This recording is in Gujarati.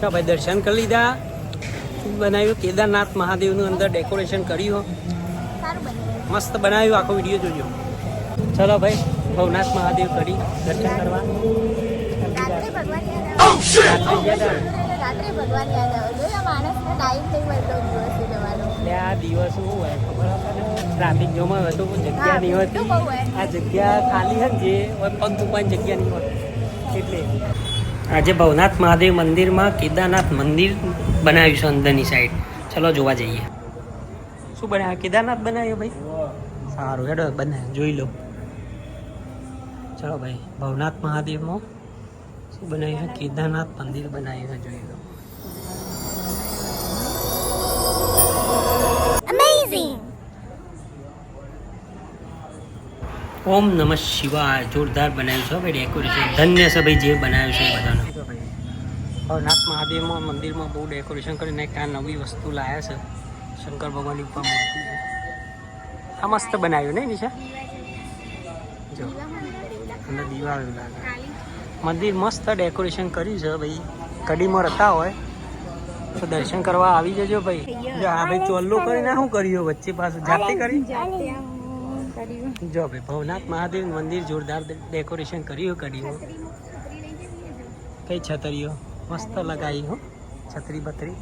ચાલો ભાઈ દર્શન કરી લીધા. બનાવ્યું? કેદારનાથ મહાદેવનું અંદર ડેકોરેશન કર્યું. મસ્ત બનાવ્યું. આખો વીડિયો જોજો. ચલો ભાઈ ભવનાથ મહાદેવ કરી દર્શન કરવા. મળતો દિવસે શું હોય? ખબર ટ્રાફિક જોમાં હતો જગ્યા નહીં હોતી. આ જગ્યા ખાલી હતી જે હોય પગ મૂકવાની જગ્યા નહીં હોતી એટલે આજે ભવનાથ મહાદેવ મંદિરમાં કેદારનાથ મંદિર બનાવ્યું છે અંદરની સાઈડ ચલો જોવા જઈએ. શું બનાવ્યા કેદારનાથ બનાવ્યો ભાઈ? સારું હેડો બનાવ્યું જોઈ લો. ચલો ભાઈ ભવનાથ મહાદેવમાં શું બનાવ્યું છે? કેદારનાથ મંદિર બનાવ્યું છે જોઈ લો. ઓમ નમઃ શિવાય જોરદાર બનાવ્યું છે ભાઈ ડેકોરેશન ધન્ય છે ભાઈ જે બનાવ્યું છે બધાનું. ભવનાથ મહાદેવમાં, મંદિરમાં બહુ ડેકોરેશન કરીને એક આ નવી વસ્તુ લાયા છે. શંકર ભગવાનની ઉપર મૂર્તિ આ મસ્ત બનાવ્યું ને નિશા જો, અને દીવા લાગે. મંદિર મસ્ત ડેકોરેશન કર્યું છે ભાઈ. કડીમાં રહેતા હોય, તો દર્શન કરવા આવી જજો ભાઈ. હા ભાઈ ચોલ્લો કરીને શું કર્યું વચ્ચે પાછું? જાતે કરી જો ભાઈ ભવનાથ મહાદેવ મંદિર જોરદાર ડેકોરેશન કર્યું કર્યું કઈ છતરીઓ? મસ્ત લગાવી હો છત્રી બત્રી.